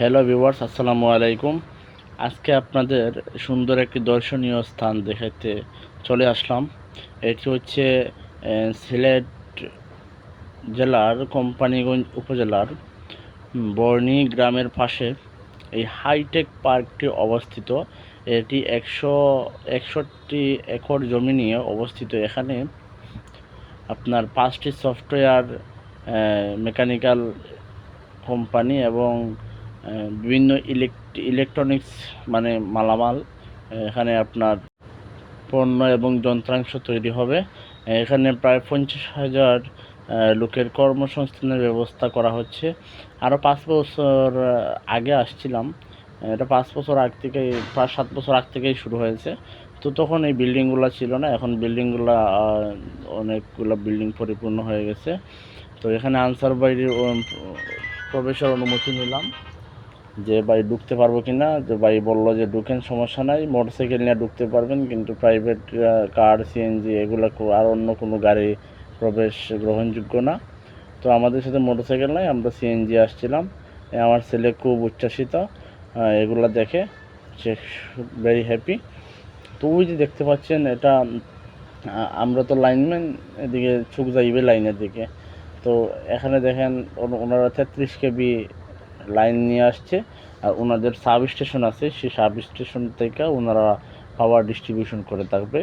Hello viewers, আসসালামু আলাইকুম। আজকে আপনাদের সুন্দর একটি দর্শনীয় স্থান দেখাতে চলে আসলাম। এটি হচ্ছে সিলেট জেলার কোম্পানিগঞ্জ উপজেলার বর্ণি গ্রামের পাশে এই হাইটেক পার্কটি অবস্থিত। এটি একশো একষট্টি একর জমি নিয়ে অবস্থিত। এখানে আপনার পাঁচটি সফটওয়্যার মেকানিক্যাল কোম্পানি এবং বিভিন্ন ইলেকট্রনিক্স মানে মালামাল, এখানে আপনার পণ্য এবং যন্ত্রাংশ তৈরি হবে। এখানে প্রায় পঞ্চাশ হাজার লোকের কর্মসংস্থানের ব্যবস্থা করা হচ্ছে। আরও পাঁচ বছর আগে আসছিলাম। এটা পাঁচ বছর আগ থেকে পাঁচ সাত বছর আগ থেকেই শুরু হয়েছে। তো তখন এই বিল্ডিংগুলো ছিল না, এখন বিল্ডিংগুলো অনেকগুলো বিল্ডিং পরিপূর্ণ হয়ে গেছে। তো এখানে আনসার বাইরের প্রবেশের অনুমতি নিলাম। যে ভাই ঢুকতে পারব কি না যে ভাই বলল যে ঢুকেন, সমস্যা নাই। মোটরসাইকেল নিয়ে ঢুকতে পারবেন, কিন্তু প্রাইভেট কার সিএনজি এগুলো আর অন্য কোনো গাড়ি প্রবেশ গ্রহণযোগ্য না। তো আমাদের সাথে মোটরসাইকেল নাই, আমরা সিএনজি আসছিলাম। আমার ছেলে খুব উচ্ছ্বাসিত এগুলা দেখে সে ভেরি হ্যাপি তো ওই যে দেখতে পাচ্ছেন, এটা আমরা তো লাইনম্যান এদিকে চোখ যাইবে লাইনের দিকে। তো এখানে দেখেন ওনারা তেত্রিশ কেবি লাইন নিয়ে আসছে, আর ওনাদের সাব স্টেশন আছে, সেই সাব স্টেশন থেকে ওনারা পাওয়ার ডিস্ট্রিবিউশন করে থাকবে।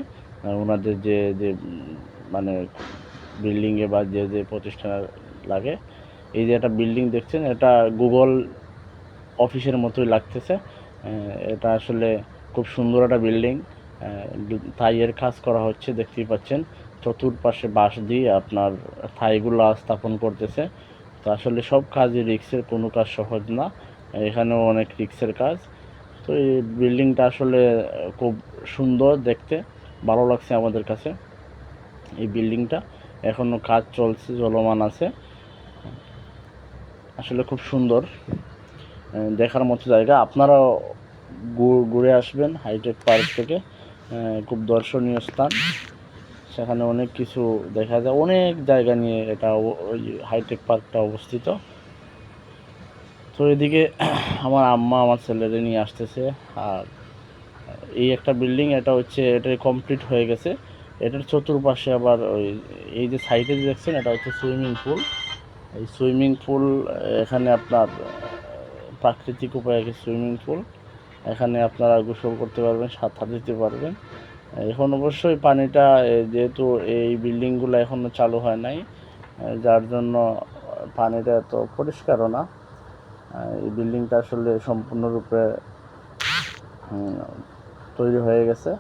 ওনাদের যে যে মানে বিল্ডিংয়ে বা যে যে প্রতিষ্ঠানে লাগে, এই যে একটা বিল্ডিং দেখছেন, এটা গুগল অফিসের মতোই লাগতেছে। এটা আসলে খুব সুন্দর একটা বিল্ডিং। থাইয়ের কাজ করা হচ্ছে, দেখতেই পাচ্ছেন। চতুর্পাশে বাঁশ দিয়ে আপনার থাইগুলা স্থাপন করতেছে। তো আসলে সব কাজই রিক্সের কোনো কাজ সহজ না। এখানেও অনেক রিক্সের কাজ। তো এই বিল্ডিংটা আসলে খুব সুন্দর দেখতে, ভালো লাগছে আমাদের কাছে, এই বিল্ডিংটা এখনও কাজ চলছে, চলমান আছে। আসলে খুব সুন্দর দেখার মতো জায়গা। আপনারাও ঘুরে আসবেন হাইটেক পার্ক থেকে খুব দর্শনীয় স্থান। সেখানে অনেক কিছু দেখা যায়। অনেক জায়গা নিয়ে এটা ওই হাইটেক পার্কটা অবস্থিত। তো এদিকে আমার আম্মা আমার ছেলেরে নিয়ে আসতেছে। আর এই একটা বিল্ডিং এটা হচ্ছে, এটা কমপ্লিট হয়ে গেছে। এটার চতুর্পাশে আবার ওই, এই যে সাইডে দেখছেন, এটা হচ্ছে সুইমিং পুল এই সুইমিং পুল এখানে আপনার, প্রাকৃতিক উপায়ে সুইমিং পুল এখানে আপনারা গোসল করতে পারবেন, সাঁতার দিতে পারবেন। এখন অবশ্যই পানিটা যেহেতু এই বিল্ডিংগুলো এখনও চালু হয় নাই যার জন্য পানিটা এত পরিষ্কারও না এই বিল্ডিংটা আসলে সম্পূর্ণরূপে তৈরি হয়ে গেছে।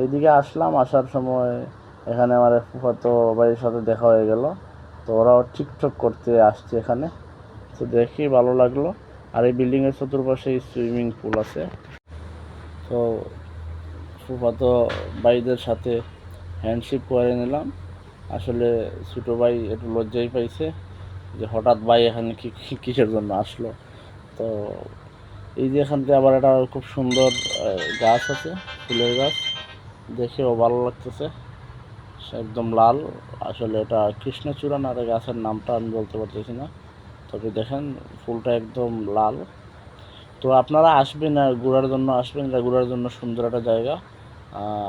এইদিকে আসলাম, আসার সময় এখানে আমার ফুফাতো ভাইয়ের সাথে দেখা হয়ে গেল, তো ওরাও টিকটক করতে আসছে এখানে, তো দেখি ভালো লাগল। আর এই বিল্ডিংয়ের চতুর্পাশে সুইমিং পুল আছে। তো ফুফাতো ভাইদের সাথে হ্যান্ডশিপ করে নিলাম। আসলে ছোটো ভাই একটু লজ্জাই পাইছে যে হঠাৎ ভাই এখানে কিসের জন্য আসলো? তো এই যে এখান থেকে আবার একটা খুব সুন্দর গাছ আছে, ফুলের গাছ। দেখেও ভালো লাগতেছে। একদম লাল। আসলে এটা কৃষ্ণচূড়া না গাছের নামটা আমি বলতে পারতেছি না। তবে দেখেন, ফুলটা একদম লাল। তো আপনারা আসবেন ঘোরার জন্য আসবেন, এটা ঘোরার জন্য সুন্দর একটা জায়গা।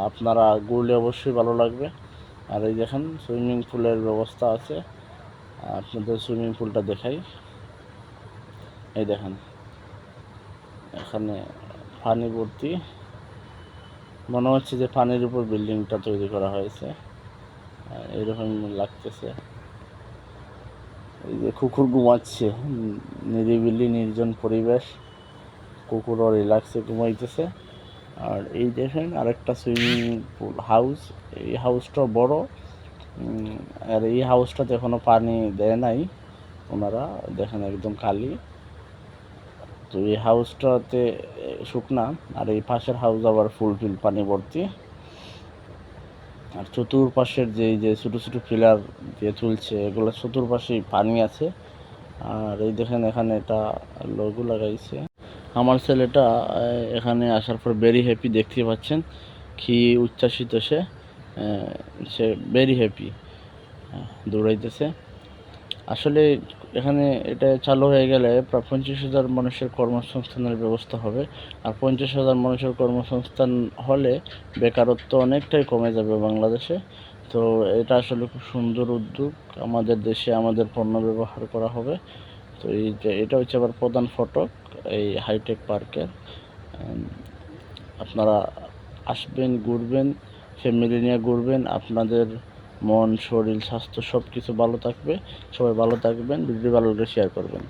আপনারা ঘুরলে অবশ্যই ভালো লাগবে। আর এই দেখেন, সুইমিং পুলের ব্যবস্থা আছে। আপনাদের সুইমিং পুলটা দেখাই। এই দেখেন, এখানে পানি ভর্তি। মনে হচ্ছে যে পানির উপর বিল্ডিংটা তৈরি করা হয়েছে। এরকম লাগতেছে। এই যে কুকুর ঘুমাচ্ছে। নিরিবিলি, নির্জন পরিবেশ। কুকুরও রিল্যাক্সে ঘুমাইতেছে। আর এই দেখেন আরেকটা সুইমিং পুল হাউস এই হাউসটা বড় আর এই হাউসটাতে এখনও পানি দেয় নাই ওনারা, দেখেন একদম খালি। তো এই হাউসটাতে শুকনা, আর এই পাশের হাউস আবার ফুলফিল পানি ভর্তি। আর চতুর্পাশের যে যে ছোটো ছোটো পিলার দিয়ে তুলছে, এগুলো চতুর্পাশেই পানি আছে। আর এই দেখেন এখানে এটা লোগো লাগাইছে। আমার ছেলেটা এখানে আসার পর ভেরি হ্যাপি দেখতে পাচ্ছেন। কি উচ্ছ্বাসিত সে সে ভেরি হ্যাপি দৌড়াইতেছে। আসলে এখানে এটা চালু হয়ে গেলে প্রায় পঞ্চাশ হাজার মানুষের কর্মসংস্থানের ব্যবস্থা হবে। আর পঞ্চাশ হাজার মানুষের কর্মসংস্থান হলে বেকারত্ব অনেকটাই কমে যাবে বাংলাদেশে। তো এটা আসলে খুব সুন্দর উদ্যোগ আমাদের দেশে আমাদের পণ্য ব্যবহার করা হবে। তো এই এটা হচ্ছে আবার প্রধান ফটক। এই হাইটেক পার্কের আপনারা আসবেন, ঘুরবেন ফ্যামিলি নিয়ে ঘুরবেন, আপনাদের মন, শরীর, স্বাস্থ্য সব কিছু ভালো থাকবে। সবাই ভালো থাকবেন ভিডিও ভালো লাগলে শেয়ার করবেন।